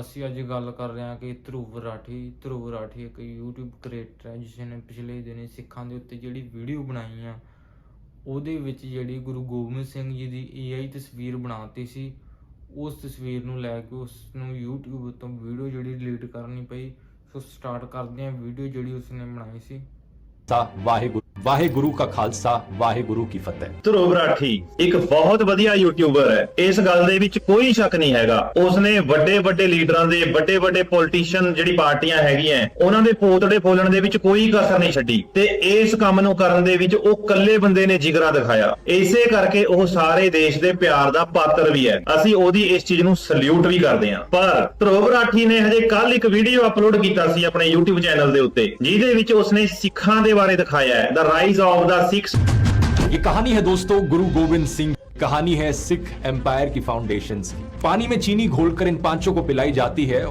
ਅਸੀਂ ਅੱਜ ਗੱਲ ਕਰ ਰਹੇ ਹਾਂ ਕਿ ਧਰੁਵ ਰਾਠੀ ਧਰੁਵ ਰਾਠੀ ਇੱਕ YouTube ਕ੍ਰੀਏਟਰ ਹੈ, ਜਿਸ ਨੇ ਪਿਛਲੇ ਦਿਨੀ ਸਿੱਖਾਂ ਦੇ ਉੱਤੇ ਜਿਹੜੀ ਵੀਡੀਓ ਬਣਾਈ ਆ, ਉਹਦੇ ਵਿੱਚ ਜਿਹੜੀ ਗੁਰੂ ਗੋਬਿੰਦ ਸਿੰਘ ਜੀ ਦੀ AI ਤਸਵੀਰ ਬਣਾਤੀ ਸੀ, ਉਸ ਤਸਵੀਰ ਨੂੰ ਲੈ ਕੇ ਉਸ ਨੂੰ YouTube ਤੋਂ ਵੀਡੀਓ ਜਿਹੜੀ ਡਿਲੀਟ ਕਰਨੀ ਪਈ, ਸੋ ਸਟਾਰਟ ਕਰਦੇ ਹਾਂ ਵੀਡੀਓ ਜਿਹੜੀ ਉਸਨੇ ਬਣਾਈ ਸੀ। ਵਾਹਿਗੁਰੂ। ਵਾਹਿਗੁਰੂ ਕਾ ਖਾਲਸਾ, ਵਾਹਿਗੁਰੂ ਕੀ ਫਤਿਹ। ਧਰੁਵ ਰਾਠੀ ਇੱਕ ਬਹੁਤ ਵਧੀਆ ਯੂਟਿਊਬਰ ਹੈ। ਇਸ ਗੱਲ ਦੇ ਵਿੱਚ ਕੋਈ ਸ਼ੱਕ ਨਹੀਂ ਹੈਗਾ। ਉਸਨੇ ਵੱਡੇ ਵੱਡੇ ਲੀਡਰਾਂ ਦੇ, ਵੱਡੇ ਵੱਡੇ ਪੋਲੀਟੀਸ਼ੀਅਨ ਜਿਹੜੀ ਪਾਰਟੀਆਂ ਹੈਗੀਆਂ, ਉਹਨਾਂ ਦੇ ਪੋਤੜੇ ਫੋਲਣ ਦੇ ਵਿੱਚ ਕੋਈ ਕਸਰ ਨਹੀਂ ਛੱਡੀ। ਤੇ ਇਸ ਕੰਮ ਨੂੰ ਕਰਨ ਦੇ ਵਿੱਚ ਉਹ ਇਕੱਲੇ ਬੰਦੇ ਨੇ ਜਿਗਰਾ ਦਿਖਾਇਆ। ਇਸੇ ਕਰਕੇ ਉਹ ਸਾਰੇ ਦੇਸ਼ ਦੇ ਪਿਆਰ ਦਾ ਪਾਤਰ ਵੀ ਹੈ। ਅਸੀਂ ਉਹਦੀ ਇਸ ਚੀਜ਼ ਨੂੰ ਸਲੂਟ ਵੀ ਕਰਦੇ ਹਾਂ। ਪਰ ਧਰੁਵ ਰਾਠੀ ਨੇ ਹਜੇ ਕੱਲ ਇੱਕ ਵੀਡੀਓ ਅਪਲੋਡ ਕੀਤਾ ਸੀ ਆਪਣੇ YouTube ਚੈਨਲ ਦੇ ਉੱਤੇ, ਜਿਹਦੇ ਵਿੱਚ ਉਸਨੇ ਸਿੱਖਾਂ ਦੇ ਬਾਰੇ ਦਿਖਾਇਆ ਹੈ। ਰਾਈਜ਼ ਆਫ ਦਾ ਸਿੱਖਸ ये कहानी है दोस्तों गुरु गोविंद सिंह कहानी है सिख एम्पायर की फाउंडेशन की पानी में चीनी घोलकर इन पांचों को पिलाई जाती है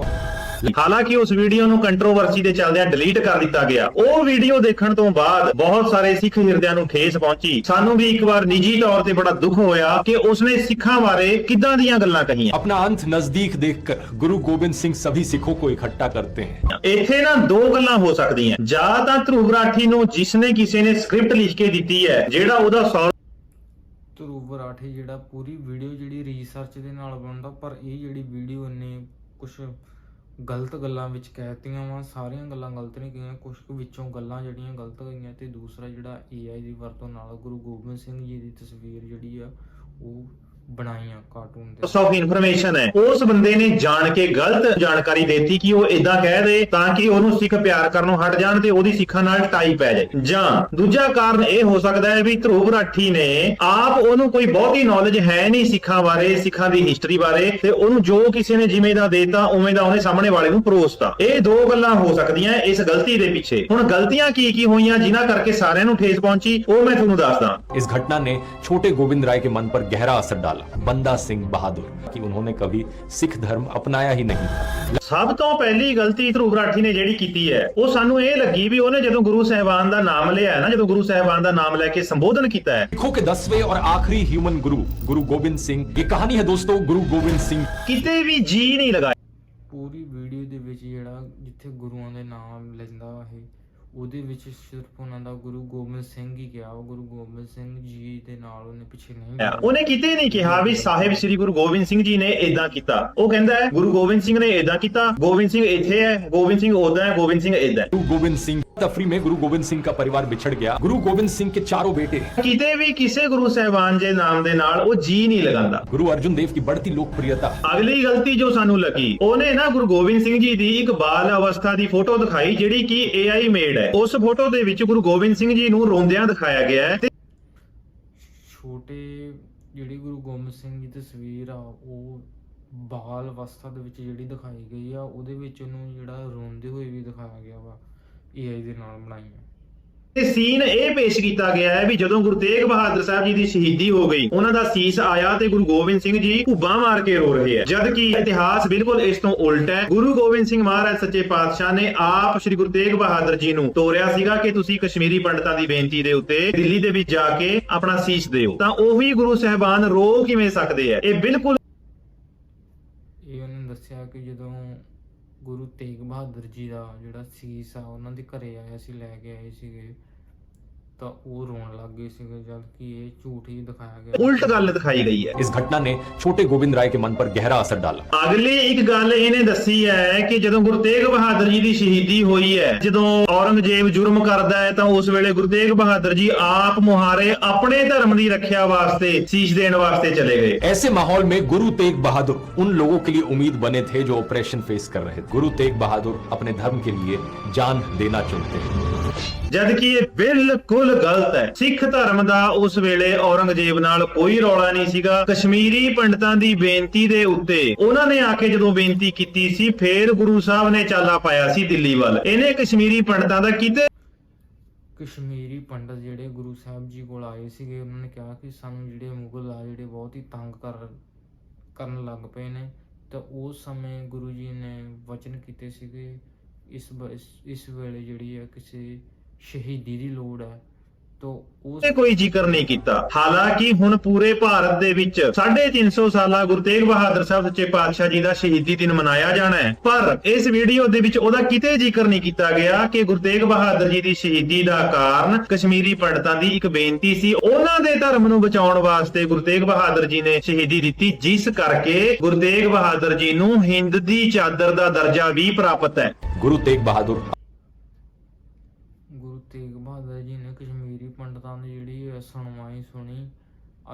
ਹਾਲਾਂਕਿ ਉਸ ਵੀਡੀਓ ਨੂੰ ਕੰਟਰੋਵਰਸੀ ਦੇ ਚੱਲਦਿਆਂ ਡਿਲੀਟ ਕਰ ਦਿੱਤਾ ਗਿਆ ਉਹ ਵੀਡੀਓ ਦੇਖਣ ਤੋਂ ਬਾਅਦ ਬਹੁਤ ਸਾਰੇ ਸਿੱਖ ਹਿਰਦਿਆਂ ਨੂੰ ਠੇਸ ਪਹੁੰਚੀ ਸਾਨੂੰ ਵੀ ਇੱਕ ਵਾਰ ਨਿੱਜੀ ਤੌਰ ਤੇ ਬੜਾ ਦੁੱਖ ਹੋਇਆ ਕਿ ਉਸਨੇ ਸਿੱਖਾਂ ਬਾਰੇ ਕਿੱਦਾਂ ਦੀਆਂ ਗੱਲਾਂ ਕਹੀਆਂ अपना अंत नजदीक देखकर गुरु गोविंद सिंह सभी सिखों को इकट्ठा करते हैं ਇੱਥੇ ਨਾ ਦੋ ਗੱਲਾਂ ਹੋ ਸਕਦੀਆਂ ਜਾਂ ਤਾਂ ਧਰੁਵ ਰਾਠੀ ਨੂੰ ਜਿਸਨੇ ਕਿਸੇ ਨੇ ਸਕ੍ਰਿਪਟ ਲਿਖ ਕੇ ਦਿੱਤੀ ਹੈ ਜਿਹੜਾ ਉਹਦਾ ਸੌ ਧਰੁਵ ਰਾਠੀ ਜਿਹੜਾ ਪੂਰੀ ਵੀਡੀਓ ਜਿਹੜੀ ਰਿਸਰਚ ਦੇ ਨਾਲ ਬਣਦਾ ਪਰ ਇਹ ਜਿਹੜੀ ਵੀਡੀਓ ਨੇ ਕੁਝ ਗਲਤ ਗੱਲਾਂ ਵਿੱਚ ਕਹਿਤੀਆਂ ਵਾ, ਸਾਰੀਆਂ ਗੱਲਾਂ ਗਲਤ ਨਹੀਂ ਗਈਆਂ ਕੁਝ ਕੁ ਵਿੱਚੋਂ ਗੱਲਾਂ ਜਿਹੜੀਆਂ ਗਲਤ ਗਈਆਂ ਤੇ ਦੂਸਰਾ ਜਿਹੜਾ AI ਦੀ ਵਰਤੋਂ ਨਾਲ ਗੁਰੂ ਗੋਬਿੰਦ ਸਿੰਘ ਜੀ ਦੀ ਤਸਵੀਰ ਜਿਹੜੀ ਆ, ਉਹ ਬਣਾਈਆਂ ਕਾਰਟੂਨ ਦੇ ਸੌਫ ਇਨਫੋਰਮੇਸ਼ਨ ਹੈ। ਉਸ ਬੰਦੇ ਨੇ ਜਾਣ ਕੇ ਗਲਤ ਜਾਣਕਾਰੀ ਦਿੱਤੀ ਕਿ ਉਹ ਇਦਾਂ ਕਹਿ ਦੇ ਤਾਂ ਕਿ ਉਹਨੂੰ ਸਿੱਖ ਪਿਆਰ ਕਰਨੋਂ ਹਟ ਜਾਣ ਤੇ ਉਹਦੀ ਸਿੱਖਾਂ ਨਾਲ ਟਾਈ ਪੈ ਜਾਏ। ਜਾਂ ਦੂਜਾ ਕਾਰਨ ਇਹ ਹੋ ਸਕਦਾ ਹੈ ਵੀ ਧਰੂਪ ਰਾਠੀ ਨੇ ਆਪ ਉਹਨੂੰ ਕੋਈ ਬਹੁਤੀ ਨੌਲੇਜ ਹੈ ਨਹੀਂ ਸਿੱਖਾਂ ਬਾਰੇ ਸਿੱਖਾਂ ਦੀ ਹਿਸਟਰੀ ਬਾਰੇ ਤੇ ਉਹਨੂੰ ਜੋ ਕਿਸੇ ਨੇ ਜਿਵੇਂ ਦਾ ਦੇਤਾ ਉਵੇਂ ਦਾ ਉਹਨੇ ਸਾਹਮਣੇ ਵਾਲੇ ਨੂੰ ਪਰੋਸਤਾ। ਇਹ ਦੋ ਗੱਲਾਂ ਹੋ ਸਕਦੀਆਂ ਇਸ ਗਲਤੀ ਦੇ ਪਿੱਛੇ। ਹੁਣ ਗਲਤੀਆਂ ਕੀ ਕੀ ਹੋਈਆਂ ਜਿਨ੍ਹਾਂ ਕਰਕੇ ਸਾਰਿਆਂ ਨੂੰ ਠੇਸ ਪਹੁੰਚੀ ਉਹ ਮੈਂ ਤੁਹਾਨੂੰ ਦੱਸਦਾ। ਇਸ ਘਟਨਾ ਨੇ ਛੋਟੇ ਗੋਬਿੰਦ ਰਾਏ ਕੇ ਮਨ ਪਰ ਗਹਿਰਾ ਅਸਰ ਡਾਲਾ डाला बंदा सिंह बहादुर कि उन्होंने कभी सिख धर्म अपनाया ही नहीं ਸਭ ਤੋਂ ਪਹਿਲੀ ਗਲਤੀ ਧਰੂਵ ਰਾਠੀ ਨੇ ਜਿਹੜੀ ਕੀਤੀ ਹੈ ਉਹ ਸਾਨੂੰ ਇਹ ਲੱਗੀ ਵੀ ਉਹਨੇ ਜਦੋਂ ਗੁਰੂ ਸਾਹਿਬਾਨ ਦਾ ਨਾਮ ਲਿਆ ਹੈ ਨਾ ਜਦੋਂ ਗੁਰੂ ਸਾਹਿਬਾਨ ਦਾ ਨਾਮ ਲੈ ਕੇ ਸੰਬੋਧਨ ਕੀਤਾ ਹੈ सिखों के दसवें और आखिरी ह्यूमन गुरु गुरु गोविंद सिंह ये कहानी है दोस्तों गुरु गोविंद सिंह ਕਿਤੇ ਵੀ ਜੀ ਨਹੀਂ ਲਗਾਇਆ ਪੂਰੀ ਵੀਡੀਓ ਦੇ ਵਿੱਚ ਜਿਹੜਾ ਜਿੱਥੇ ਗੁਰੂਆਂ ਦੇ ਨਾਮ ਲੈਂਦਾ ਇਹ ਉਹਦੇ ਵਿੱਚ ਸਿਰਫ ਉਹਨਾਂ ਦਾ ਗੁਰੂ ਗੋਬਿੰਦ ਸਿੰਘ ਹੀ ਕਿਹਾ ਉਹ ਗੁਰੂ ਗੋਬਿੰਦ ਸਿੰਘ ਜੀ ਦੇ ਨਾਲ ਉਹਨੇ ਪਿੱਛੇ ਨਹੀਂ ਗਿਆ। ਉਹਨੇ ਕਿਤੇ ਨਹੀਂ ਕਿਹਾ ਵੀ ਸਾਹਿਬ ਸ੍ਰੀ ਗੁਰੂ ਗੋਬਿੰਦ ਸਿੰਘ ਜੀ ਨੇ ਇਦਾਂ ਕੀਤਾ ਉਹ ਕਹਿੰਦਾ ਹੈ ਗੁਰੂ ਗੋਬਿੰਦ ਸਿੰਘ ਨੇ ਇਦਾਂ ਕੀਤਾ ਗੋਬਿੰਦ ਸਿੰਘ ਇੱਥੇ ਹੈ ਗੋਬਿੰਦ ਸਿੰਘ ਉਦਾਂ ਹੈ ਗੋਬਿੰਦ ਸਿੰਘ ਇਦਾਂ ਹੈ गुरु गोविंद सिंह तफरी में गुरु गोविंद सिंह का परिवार बिछड़ गया गुरु गोविंद सिंह के चारों बेटे ਕਿਤੇ ਵੀ ਕਿਸੇ ਗੁਰੂ ਸਾਹਿਬਾਨ ਦੇ ਨਾਮ ਦੇ ਨਾਲ ਉਹ ਜੀ ਨਹੀਂ ਲਗਾਉਂਦਾ गुरु अर्जुन देव की बढ़ती लोकप्रियता ਅਗਲੀ ਗਲਤੀ ਜੋ ਸਾਨੂੰ ਲੱਗੀ ਉਹਨੇ ਨਾ ਗੁਰੂ ਗੋਬਿੰਦ ਸਿੰਘ ਜੀ ਦੀ ਇੱਕ ਬਾਲ ਅਵਸਥਾ ਦੀ ਫੋਟੋ ਦਿਖਾਈ ਜਿਹੜੀ ਕਿ AI ਮੇਡ ਹੈ ਉਸ ਫੋਟੋ ਦੇ ਵਿੱਚ ਗੁਰੂ ਗੋਬਿੰਦ ਸਿੰਘ ਜੀ ਨੂੰ ਰੋਂਦਿਆਂ ਦਿਖਾਇਆ ਗਿਆ ਹੈ ਤੇ ਛੋਟੇ ਜਿਹੜੀ ਗੁਰੂ ਗੋਬਿੰਦ ਸਿੰਘ ਦੀ ਤਸਵੀਰ ਆ ਉਹ ਬਾਲ ਅਵਸਥਾ ਦੇ ਵਿੱਚ ਜਿਹੜੀ ਦਿਖਾਈ ਗਈ ਆ ਉਹਦੇ ਵਿੱਚ ਉਹਨੂੰ ਜਿਹੜਾ ਰੋਂਦੇ ਹੋਏ ਵੀ ਦਿਖਾਇਆ ਗਿਆ ਵਾ AI ਦੇ ਨਾਲ ਬਣਾਈ ਆ। ਤੇ ਸੀਨ ਇਹ ਪੇਸ਼ ਕੀਤਾ ਗਿਆ ਹੈ ਵੀ ਜਦੋਂ ਗੁਰੂ ਤੇਗ ਬਹਾਦਰ ਸਾਹਿਬ ਜੀ ਦੀ ਸ਼ਹੀਦੀ ਹੋ ਗਈ, ਉਹਨਾਂ ਦਾ ਸੀਸ ਆਇਆ ਤੇ ਗੁਰੂ ਗੋਬਿੰਦ ਸਿੰਘ ਜੀ ਭੁੱਬਾਂ ਮਾਰ ਕੇ ਰੋ ਰਹੇ ਹੈ। ਜਦ ਕਿ ਇਤਿਹਾਸ ਬਿਲਕੁਲ ਇਸ ਤੋਂ ਉਲਟ ਹੈ, ਗੁਰੂ ਗੋਬਿੰਦ ਸਿੰਘ ਮਹਾਰਾਜ ਸੱਚੇ ਪਾਤਸ਼ਾਹ ਨੇ ਆਪ ਸ੍ਰੀ ਗੁਰੂ ਤੇਗ ਬਹਾਦਰ ਜੀ ਨੂੰ ਤੋਰਿਆ ਸੀਗਾ ਕਿ ਤੁਸੀਂ ਕਸ਼ਮੀਰੀ ਪੰਡਤਾਂ ਦੀ ਬੇਨਤੀ ਦੇ ਉੱਤੇ ਦਿੱਲੀ ਦੇ ਵਿੱਚ ਜਾ ਕੇ ਆਪਣਾ ਸੀਸ ਦਿਓ। ਤਾਂ ਉਹੀ ਗੁਰੂ ਸਾਹਿਬਾਨ ਰੋ ਕਿਵੇਂ ਸਕਦੇ ਆ ਇਹ ਬਿਲਕੁਲ ਇਹ ਉਹਨੇ ਦੱਸਿਆ ਕਿ ਜਦੋਂ ਗੁਰੂ ਤੇਗ ਬਹਾਦਰ ਜੀ ਦਾ ਜਿਹੜਾ ਸੀਸ ਆ, ਉਹਨਾਂ ਦੇ ਘਰੇ ਆਇਆ ਸੀ ਲੈ ਕੇ ਆਏ ਸੀਗੇ। ਤਾਂ ਉਹ ਰੋਣ ਲੱਗ ਗਏ ਸੀਗੇ ਜਦ ਕਿ ਇਹ ਝੂਠ ਹੀ ਦਿਖਾਇਆ ਗਿਆ ਉਲਟ ਗੱਲ ਦਿਖਾਈ ਗਈ ਹੈ इस घटना ने छोटे गोविंद राय के मन पर गहरा असर डाला ਅਗਲੀ ਇੱਕ ਗੱਲ ਇਹਨੇ ਦੱਸੀ ਹੈ ਕਿ ਜਦੋਂ ਗੁਰੂ ਤੇਗ ਬਹਾਦਰ ਜੀ ਦੀ ਸ਼ਹੀਦੀ ਹੋਈ ਹੈ ਜਦੋਂ ਔਰੰਗਜ਼ੇਬ ਜੁਰਮ ਕਰਦਾ ਹੈ ਤਾਂ ਉਸ ਵੇਲੇ ਗੁਰੂ ਤੇਗ ਬਹਾਦਰ ਜੀ ਆਪ ਮੁਹਾਰੇ ਆਪਣੇ ਧਰਮ ਦੀ ਰੱਖਿਆ ਵਾਸਤੇ ਸੀਸ ਦੇਣ ਵਾਸਤੇ ਚਲੇ ਗਏ ऐसे माहौल में गुरु तेग बहादुर उन लोगों के लिए उम्मीद बने थे जो ऑपरेशन फेस कर रहे थे गुरु तेग बहादुर अपने धर्म के लिए जान देना चुनते हैं ਜਦ ਕਿ ਇਹ ਬਿਲਕੁਲ ਗਲਤ ਹੈ। ਸਿੱਖ ਧਰਮ ਦਾ ਉਸ ਵੇਲੇ ਔਰੰਗਜ਼ੇਬ ਨਾਲ ਕੋਈ ਰੌਲਾ ਨਹੀਂ ਸੀਗਾ। ਕਸ਼ਮੀਰੀ ਪੰਡਤਾਂ ਦੀ ਬੇਨਤੀ ਦੇ ਉੱਤੇ ਉਹਨਾਂ ਨੇ ਆ ਕੇ ਜਦੋਂ ਬੇਨਤੀ ਕੀਤੀ ਸੀ, ਫੇਰ ਗੁਰੂ ਸਾਹਿਬ ਨੇ ਚਾਲਾ ਪਾਇਆ ਸੀ ਦਿੱਲੀ ਵੱਲ। ਇਹਨੇ ਕਸ਼ਮੀਰੀ ਪੰਡਤਾਂ ਦਾ ਕਿਤੇ। ਕਸ਼ਮੀਰੀ ਪੰਡਤ ਜਿਹੜੇ ਗੁਰੂ ਸਾਹਿਬ ਜੀ ਕੋਲ ਆਏ ਸੀਗੇ, ਉਹਨਾਂ ਨੇ ਕਿਹਾ ਕਿ ਸਾਨੂੰ ਜਿਹੜੇ ਮੁਗਲ ਆ, ਜਿਹੜੇ ਬਹੁਤ ਹੀ ਤੰਗ ਕਰ, ਕਰਨ ਲੱਗ ਪਏ ਨੇ। ਤਾਂ ਉਸ ਸਮੇਂ ਗੁਰੂ ਜੀ ਨੇ ਵਚਨ ਕੀਤੇ ਸੀਗੇ ਇਸ ਬ- ਇਸ- ਇਸ ਵੇਲੇ ਜਿਹੜੀ ਹੈ ਕਿਸੇ ਸ਼ਹੀਦੀ ਦੀ ਲੋੜ ਹੈ ਤੋ ਉਸ ਤੇ ਕੋਈ ਜ਼ਿਕਰ ਨਹੀਂ ਕੀਤਾ। ਹਾਲਾਂਕਿ ਹੁਣ ਪੂਰੇ ਭਾਰਤ ਦੇ ਵਿੱਚ 350 ਸਾਲਾ ਗੁਰੂ ਤੇਗ ਬਹਾਦਰ ਸਾਹਿਬ ਸੱਚੇ ਪਾਤਸ਼ਾਹ ਜੀ ਦਾ ਸ਼ਹੀਦੀ ਦਿਨ ਮਨਾਇਆ ਜਾਣਾ ਹੈ। ਪਰ ਇਸ ਵੀਡੀਓ ਦੇ ਵਿੱਚ ਉਹਦਾ ਕਿਤੇ ਜ਼ਿਕਰ ਨਹੀਂ ਕੀਤਾ ਗਿਆ ਕਿ ਗੁਰੂ ਤੇਗ ਬਹਾਦਰ ਜੀ ਦੀ ਸ਼ਹੀਦੀ ਦਾ ਕਾਰਨ ਕਸ਼ਮੀਰੀ ਪੰਡਤਾਂ ਦੀ ਇੱਕ ਬੇਨਤੀ ਸੀ। ਉਹਨਾਂ ਦੇ ਧਰਮ ਨੂੰ ਬਚਾਉਣ ਵਾਸਤੇ ਗੁਰੂ ਤੇਗ ਬਹਾਦਰ ਜੀ ਨੇ ਸ਼ਹੀਦੀ ਦਿੱਤੀ, ਜਿਸ ਕਰਕੇ ਗੁਰੂ ਤੇਗ ਬਹਾਦਰ ਜੀ ਨੂੰ ਹਿੰਦ ਦੀ ਚਾਦਰ ਦਾ ਦਰਜਾ ਵੀ ਪ੍ਰਾਪਤ ਹੈ। ਗੁਰੂ ਤੇਗ ਬਹਾਦਰ। ਗੁਰੂ ਤੇਗ ਬਹਾਦਰ ਜੀ ਨੇ ਕਸ਼ਮੀਰੀ ਪੰਡਤਾਂ ਦੀ ਜਿਹੜੀ ਸੁਣਵਾਈ ਸੁਣੀ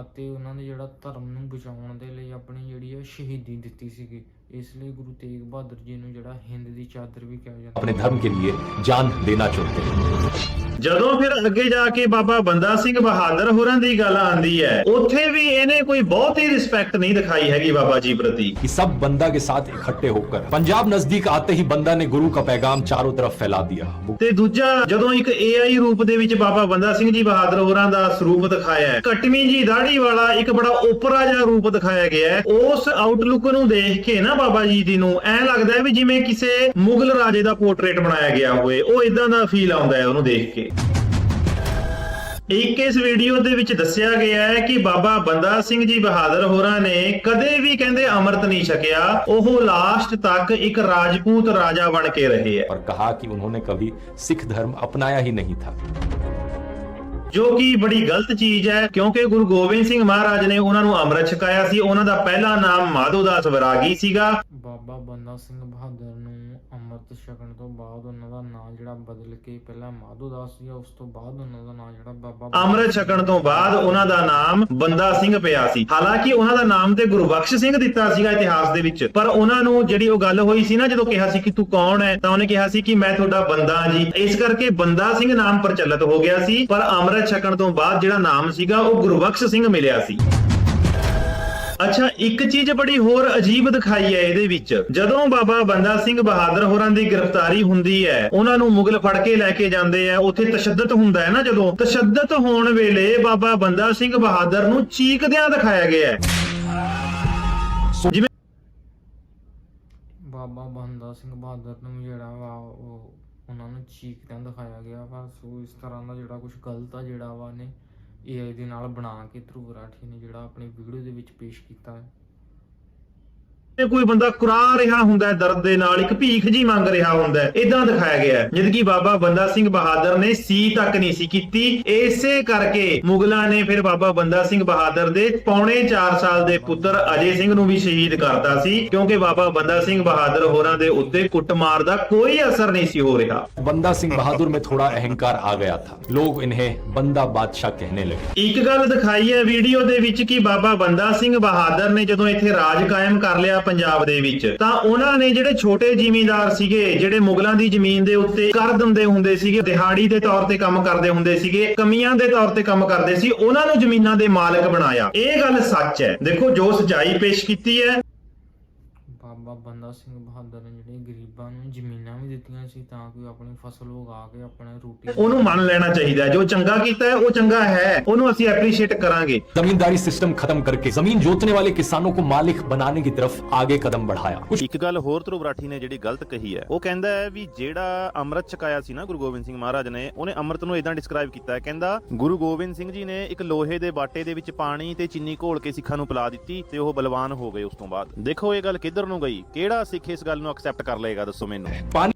ਅਤੇ ਉਹਨਾਂ ਦੇ ਜਿਹੜਾ ਧਰਮ ਨੂੰ ਬਚਾਉਣ ਦੇ ਲਈ ਆਪਣੀ ਜਿਹੜੀ ਹੈ ਸ਼ਹੀਦੀ ਦਿੱਤੀ ਸੀਗੀ। ਇਸ ਲਈ ਗੁਰੂ ਤੇਗ ਬਹਾਦਰ ਜੀ ਨੂੰ ਜਿਹੜਾ ਹਿੰਦ ਦੀ ਚਾਦਰ ਵੀ ਕਿਹਾ ਜਾਂਦਾ ਆਪਣੇ ਧਰਮ ਕੇ ਲਈ ਜਾਨ ਦੇਣਾ ਚਾਹੁੰਦੇ ਜਦੋਂ ਫਿਰ ਅੱਗੇ ਜਾ ਕੇ ਬਾਬਾ ਬੰਦਾ ਸਿੰਘ ਬਹਾਦਰ ਹੋਰਾਂ ਦੀ ਗੱਲ ਆਂਦੀ ਹੈ ਉੱਥੇ ਵੀ ਇਹਨੇ ਕੋਈ ਬਹੁਤ ਹੀ ਰਿਸਪੈਕਟ ਨਹੀਂ ਦਿਖਾਈ ਹੈਗੀ ਬਾਬਾ ਜੀ ਪ੍ਰਤੀ। ਕਿ ਸਭ ਬੰਦਾ ਕੇ ਸਾਥ ਇਕੱਠੇ ਹੋਕਰ। ਪੰਜਾਬ ਨਜ਼ਦੀਕ ਆਤੇ ਹੀ ਬੰਦਾ ਨੇ ਗੁਰੂ ਦਾ ਪੈਗਾਮ ਚਾਰੋਂ ਤਰਫ ਫੈਲਾ ਦਿਆ। ਤੇ ਦੂਜਾ ਜਦੋਂ ਇੱਕ ਏਆਈ ਰੂਪ ਦੇ ਵਿੱਚ ਬਾਬਾ ਬੰਦਾ ਸਿੰਘ ਜੀ ਬਹਾਦਰ ਹੋਰਾਂ ਦਾ ਸਰੂਪ ਦਿਖਾਇਆ ਹੈ ਕਟਮੀ ਜੀ ਦਾੜੀ ਵਾਲਾ ਇੱਕ ਬੜਾ ਉਪਰਾ ਜਿਹਾ ਰੂਪ ਦਿਖਾਇਆ ਗਿਆ ਹੈ ਉਸ ਆਊਟਲੁੱਕ ਨੂੰ ਦੇਖ ਕੇ ਨਾ ਬਾਬਾ ਜੀ ਦੀ ਨੂੰ ਐ ਲੱਗਦਾ ਹੈ ਵੀ ਜਿਵੇਂ ਕਿਸੇ ਮੁਗਲ ਰਾਜੇ ਦਾ ਪੋਰਟਰੇਟ ਬਣਾਇਆ ਗਿਆ ਹੋਵੇ ਉਹ ਇਦਾਂ ਦਾ ਫੀਲ ਆਉਂਦਾ ਹੈ ਉਹਨੂੰ ਦੇਖ ਕੇ ਇੱਕ ਇਸ ਵੀਡੀਓ ਦੇ ਵਿੱਚ ਦੱਸਿਆ ਗਿਆ ਹੈ ਕਿ ਬਾਬਾ ਬੰਦਾ ਸਿੰਘ ਜੀ ਬਹਾਦਰ ਹੋਰਾਂ ਨੇ ਕਦੇ ਵੀ ਕਹਿੰਦੇ ਅੰਮ੍ਰਿਤ ਨਹੀਂ ਛਕਿਆ ਉਹ ਲਾਸਟ ਤੱਕ ਇੱਕ ਰਾਜਪੂਤ ਰਾਜਾ ਬਣ ਕੇ ਰਹੇ ਹੈ और कहा कि उन्होंने कभी सिख धर्म अपनाया ही नहीं था ਜੋ ਕਿ ਬੜੀ ਗਲਤ ਚੀਜ਼ ਹੈ, ਕਿਉਂਕਿ ਗੁਰੂ ਗੋਬਿੰਦ ਸਿੰਘ ਮਹਾਰਾਜ ਨੇ ਉਹਨਾਂ ਨੂੰ ਅੰਮ੍ਰਿਤ ਛਕਾਇਆ ਸੀ। ਉਹਨਾਂ ਦਾ ਪਹਿਲਾ ਨਾਮ ਮਾਧੋਦਾਸ ਵਿਰਾਗੀ ਸੀਗਾ। ਬਾਬਾ ਬੰਦਾ ਸਿੰਘ ਬਹਾਦਰ ਨੂੰ ਅੰਮ੍ਰਿਤ ਛਕਣ ਤੋਂ ਬਾਅਦ ਉਹਨਾਂ ਦਾ ਨਾਮ ਜਿਹੜਾ ਬਦਲ ਕੇ ਪਹਿਲਾਂ ਮਾਧੋਦਾਸ ਸੀ ਉਸ ਤੋਂ ਬਾਅਦ ਉਹਨਾਂ ਦਾ ਨਾਮ ਜਿਹੜਾ ਬਾਬਾ ਅੰਮ੍ਰਿਤ ਛਕਣ ਤੋਂ ਬਾਅਦ ਉਹਨਾਂ ਦਾ ਨਾਮ ਬੰਦਾ ਸਿੰਘ ਪਿਆ ਸੀ। ਹਾਲਾਂਕਿ ਉਹਨਾਂ ਦਾ ਨਾਮ ਤੇ ਗੁਰਬਖਸ਼ ਸਿੰਘ ਦਿੱਤਾ ਸੀਗਾ ਇਤਿਹਾਸ ਦੇ ਵਿੱਚ। ਪਰ ਉਹਨਾਂ ਨੂੰ ਜਿਹੜੀ ਉਹ ਗੱਲ ਹੋਈ ਸੀ ਨਾ ਜਦੋਂ ਕਿਹਾ ਸੀ ਕਿ ਤੂੰ ਕੌਣ ਹੈ ਤਾਂ ਉਹਨੇ ਕਿਹਾ ਸੀ ਕਿ ਮੈਂ ਤੁਹਾਡਾ ਬੰਦਾ ਹਾਂ ਜੀ। ਇਸ ਕਰਕੇ ਬੰਦਾ ਸਿੰਘ ਨਾਮ ਪ੍ਰਚਲਿਤ ਹੋ ਗਿਆ ਸੀ ਪਰ ਅੰਮ੍ਰਿਤ ਛਕਣ ਤੋਂ ਬਾਅਦ ਜਿਹੜਾ ਨਾਮ ਸੀਗਾ ਉਹ ਗੁਰਬਖਸ਼ ਸਿੰਘ ਮਿਲਿਆ ਸੀ। ਅੱਛਾ, ਇੱਕ ਚੀਜ਼ ਬੜੀ ਹੋਰ ਅਜੀਬ ਦਿਖਾਈ ਹੈ ਇਹਦੇ ਵਿੱਚ। ਜਦੋਂ ਬਾਬਾ ਬੰਦਾ ਸਿੰਘ ਬਹਾਦਰ ਹੋਰਾਂ ਦੀ ਗ੍ਰਿਫਤਾਰੀ ਹੁੰਦੀ ਹੈ, ਉਹਨਾਂ ਨੂੰ ਮੁਗਲ ਫੜ ਕੇ ਲੈ ਕੇ ਜਾਂਦੇ ਆ, ਉੱਥੇ ਤਸ਼ੱਦਦ ਹੁੰਦਾ ਹੈ ਨਾ ਜਦੋਂ। ਤਸ਼ੱਦਦ ਹੋਣ ਵੇਲੇ ਬਾਬਾ ਬੰਦਾ ਸਿੰਘ ਬਹਾਦਰ ਨੂੰ ਚੀਕਦਿਆਂ ਦਿਖਾਇਆ ਗਿਆ ਹੈ। ਜਿਵੇਂ ਬਾਬਾ ਬੰਦਾ ਸਿੰਘ ਬਹਾਦਰ ਨੂੰ ਜਿਹੜਾ ਵਾ, ਉਹ ਉਹਨਾਂ ਨੂੰ ਚੀਕਦਿਆਂ ਦਿਖਾਇਆ ਗਿਆ ਵਾ। ਸੋ ਇਸ ਤਰ੍ਹਾਂ ਦਾ ਜਿਹੜਾ ਕੁਝ ਗਲਤ ਆ ਜਿਹੜਾ ਵਾ ਨੇ AI ਦੇ ਨਾਲ ਬਣਾ ਕੇ ਧਰੁਵ ਰਾਠੀ ਨੇ ਜਿਹੜਾ ਆਪਣੀ ਵੀਡੀਓ ਦੇ ਵਿੱਚ ਪੇਸ਼ ਕੀਤਾ ਹੈ। ਤੇ ਕੋਈ ਬੰਦਾ ਕੁਰਾ ਰਿਹਾ ਹੁੰਦਾ ਹੈ ਦਰਦ ਦੇ ਨਾਲ ਇੱਕ ਭੀਖ ਜੀ ਮੰਗ ਰਿਹਾ ਹੁੰਦਾ ਹੈ ਇਦਾਂ ਦਿਖਾਇਆ ਗਿਆ ਹੈ। ਜਦਕਿ ਬਾਬਾ ਬੰਦਾ ਸਿੰਘ ਬਹਾਦਰ ਨੇ ਸੀ ਤੱਕ ਨਹੀਂ ਸੀ ਕੀਤੀ ਇਸੇ ਕਰਕੇ ਮੁਗਲਾਂ ਨੇ ਫਿਰ ਬਾਬਾ ਬੰਦਾ ਸਿੰਘ ਬਹਾਦਰ ਦੇ ਪੌਣੇ 4 ਸਾਲ ਦੇ ਪੁੱਤਰ ਅਜੇ ਸਿੰਘ ਨੂੰ ਵੀ ਸ਼ਹੀਦ ਕਰਤਾ ਸੀ ਕਿਉਂਕਿ ਬਾਬਾ ਬੰਦਾ ਸਿੰਘ ਬਹਾਦਰ ਹੋਰਾਂ ਦੇ ਉੱਤੇ ਕੁੱਟਮਾਰ ਦਾ ਕੋਈ ਅਸਰ ਨਹੀਂ ਸੀ ਹੋ ਰਿਹਾ। ਬੰਦਾ ਸਿੰਘ ਬਹਾਦਰ ਮੇ ਥੋੜਾ ਅਹੰਕਾਰ ਆ ਗਿਆ ਥਾ। ਲੋਕ ਇਨਹੇ ਬੰਦਾ ਬਾਦਸ਼ਾਹ ਕਹਿਣੇ ਲੱਗੇ। ਇੱਕ ਗੱਲ ਦਿਖਾਈ ਹੈ ਵੀਡੀਓ ਦੇ ਵਿੱਚ ਕਿ ਬਾਬਾ ਬੰਦਾ ਸਿੰਘ ਬਹਾਦਰ ਨੇ ਜਦੋਂ ਇੱਥੇ ਰਾਜ ਕਾਇਮ ਕਰ ਲਿਆ ਪੰਜਾਬ ਦੇ ਵਿੱਚ, ਤਾਂ ਉਹਨਾਂ ਨੇ ਜਿਹੜੇ ਛੋਟੇ ਜ਼ਿਮੀਂਦਾਰ ਸੀਗੇ, ਜਿਹੜੇ ਮੁਗਲਾਂ ਦੀ ਜ਼ਮੀਨ ਦੇ ਉੱਤੇ ਕਰ ਦਿੰਦੇ ਹੁੰਦੇ ਸੀਗੇ, ਦਿਹਾੜੀ ਦੇ ਤੌਰ ਤੇ ਕੰਮ ਕਰਦੇ ਹੁੰਦੇ ਸੀਗੇ, ਕਮੀਆਂ ਦੇ ਤੌਰ ਤੇ ਕੰਮ ਕਰਦੇ ਸੀ, ਉਹਨਾਂ ਨੂੰ ਜ਼ਮੀਨਾਂ ਦੇ ਮਾਲਕ ਬਣਾਇਆ। ਇਹ ਗੱਲ ਸੱਚ ਹੈ। ਦੇਖੋ ਜੋ ਸਚਾਈ ਪੇਸ਼ ਕੀਤੀ ਹੈ। ਬਾਬਾ ਬੰਦਾ ਸਿੰਘ ਬਹਾਦਰ ਨੇ ਜਿਹੜੇ ਗਰੀਬਾਂ ਨੂੰ ਜ਼ਮੀਨਾਂ ਵੀ ਦਿੱਤੀਆਂ ਸੀ ਤਾਂ ਕਿ ਉਹ ਆਪਣੀ ਫਸਲ ਉਗਾ ਕੇ ਆਪਣੇ ਰੋਟੀ ਉਹਨੂੰ ਮੰਨ ਲੈਣਾ ਚਾਹੀਦਾ ਹੈ। ਜੋ ਚੰਗਾ ਕੀਤਾ ਹੈ ਉਹ ਚੰਗਾ ਹੈ ਉਹਨੂੰ ਅਸੀਂ ਐਪਰੀਸ਼ੀਏਟ ਕਰਾਂਗੇ जमींदारी सिस्टम खत्म करके जमीन जोतने वाले किसानों को मालिक बनाने की तरफ आगे कदम बढ़ाया कुछ ਇੱਕ ਗੱਲ ਹੋਰ ਧਰੁਵ ਰਾਠੀ ਨੇ ਜਿਹੜੀ ਗਲਤ ਕਹੀ ਹੈ ਉਹ ਕਹਿੰਦਾ ਹੈ ਵੀ ਜਿਹੜਾ ਅੰਮ੍ਰਿਤ ਛਕਾਇਆ ਸੀ ਨਾ ਗੁਰੂ ਗੋਬਿੰਦ ਸਿੰਘ ਮਹਾਰਾਜ ਨੇ ਉਹਨੇ ਅੰਮ੍ਰਿਤ ਨੂੰ ਇਦਾਂ ਡਿਸਕ੍ਰਾਈਬ ਕੀਤਾ ਹੈ ਕਹਿੰਦਾ ਗੁਰੂ ਗੋਬਿੰਦ ਸਿੰਘ ਜੀ ਨੇ ਇੱਕ ਲੋਹੇ ਦੇ ਬਾਟੇ ਦੇ ਵਿੱਚ ਪਾਣੀ ਤੇ ਚੀਨੀ ਘੋਲ ਕੇ ਸਿੱਖਾਂ ਨੂੰ ਪਿਲਾ ਦਿੱਤੀ ਤੇ ਉਹ ਬਲਵਾਨ ਹੋ ਗਏ ਉਸ ਤੋਂ ਬਾਅਦ ਦੇਖੋ ਇਹ ਗੱਲ ਕਿੱਧਰ ਨੂੰ ਗਈ ਕਿਹੜਾ ਸਿੱਖ ਇਸ ਗੱਲ ਨੂੰ ਐਕਸੈਪਟ ਕਰ ਲਏਗਾ ਦੱਸੋ ਮੈਨੂੰ पानी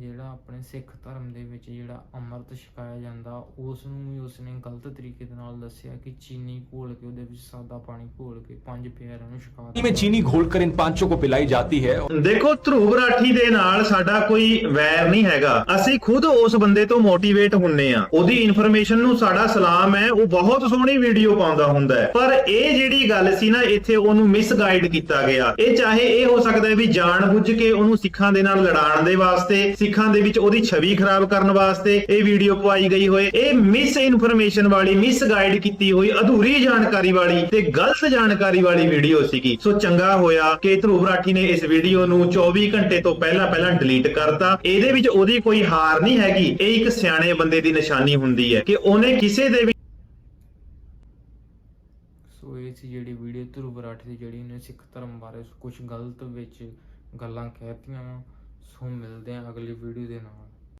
ਜਿਹੜਾ ਆਪਣੇ ਸਿੱਖ ਧਰਮ ਦੇ ਵਿੱਚ ਜਿਹੜਾ ਅੰਮ੍ਰਿਤ ਛਕਾਇਆ ਜਾਂਦਾ ਉਸ ਨੂੰ ਵੀ ਉਸਨੇ ਗਲਤ ਤਰੀਕੇ ਦੇ ਨਾਲ ਦੱਸਿਆ ਕਿ ਚੀਨੀ ਘੋਲ ਕੇ ਉਹਦੇ ਵਿੱਚ ਸਾਦਾ ਪਾਣੀ ਘੋਲ ਕੇ ਪੰਜ ਪਿਆਰਿਆਂ ਨੂੰ ਛਕਾ में चीनी घोलकर इन पांचों को पिलाई जाती है ਦੇਖੋ ਧਰੂਵ ਰਾਠੀ ਦੇ ਨਾਲ ਸਾਡਾ ਕੋਈ ਵੈਰ ਨਹੀਂ ਹੈਗਾ ਅਸੀਂ ਖੁਦ ਉਸ ਬੰਦੇ ਤੋਂ ਮੋਟੀਵੇਟ ਹੁੰਨੇ ਆ ਉਹਦੀ ਇਨਫੋਰਮੇਸ਼ਨ ਨੂੰ ਸਾਡਾ ਸਲਾਮ ਹੈ ਉਹ ਬਹੁਤ ਸੋਹਣੀ ਵੀਡੀਓ ਪਾਉਂਦਾ ਹੁੰਦਾ ਹੈ ਪਰ ਇਹ ਜਿਹੜੀ ਗੱਲ ਸੀ ਨਾ ਇੱਥੇ ਉਹਨੂੰ ਮਿਸਗਾਈਡ ਕੀਤਾ ਗਿਆ ਇਹ ਚਾਹੇ ਇਹ ਹੋ ਸਕਦਾ ਹੈ ਵੀ ਜਾਣਬੁੱਝ ਕੇ ਉਹਨੂੰ ਸਿੱਖਾਂ ਦੇ ਨਾਲ ਲੜਾਉਣ ਦੇ ਵਾਸਤੇ ਸਿੱਖਾਂ ਸਿੱਖਾਂ ਦੇ ਵਿੱਚ ਉਹਦੀ ਛਵੀ ਖਰਾਬ ਕਰਨ ਵਾਸਤੇ ਇਹ ਵੀਡੀਓ ਪਵਾਈ ਗਈ ਹੋਏ। ਇਹ ਮਿਸ ਇਨਫੋਰਮੇਸ਼ਨ ਵਾਲੀ ਮਿਸਗਾਈਡ ਕੀਤੀ ਹੋਈ, ਅਧੂਰੀ ਜਾਣਕਾਰੀ ਵਾਲੀ ਤੇ ਗਲਤ ਜਾਣਕਾਰੀ ਵਾਲੀ ਵੀਡੀਓ ਸੀਗੀ। ਸੋ ਚੰਗਾ ਹੋਇਆ ਕਿ ਧਰੂਵ ਰਾਠੀ ਨੇ ਇਸ ਵੀਡੀਓ ਨੂੰ 24 ਘੰਟੇ ਤੋਂ ਪਹਿਲਾਂ ਪਹਿਲਾਂ ਡਿਲੀਟ ਕਰਤਾ। ਇਹਦੇ ਵਿੱਚ ਉਹਦੀ ਕੋਈ ਹਾਰ ਨਹੀਂ ਹੈਗੀ। ਇਹ ਇੱਕ ਸਿਆਣੇ ਬੰਦੇ ਦੀ ਨਿਸ਼ਾਨੀ ਹੁੰਦੀ ਹੈ ਕਿ ਉਹਨੇ ਕਿਸੇ ਦੇ ਵੀ ਸੋ ਇਹ ਸੀ ਜਿਹੜੀ ਵੀਡੀਓ ਧਰੁਵ ਰਾਠੀ ਦੀ ਜਿਹੜੀ ਉਹਨੇ ਸਿੱਖ ਧਰਮ ਬਾਰੇ ਕੁਝ ਗਲਤ ਵਿੱਚ ਗੱਲਾਂ ਕਹਿਤੀਆਂ ਵਾ। ਸੋ ਮਿਲਦੇ ਹਾਂ ਅਗਲੀ ਵੀਡੀਓ ਦੇ ਨਾਲ।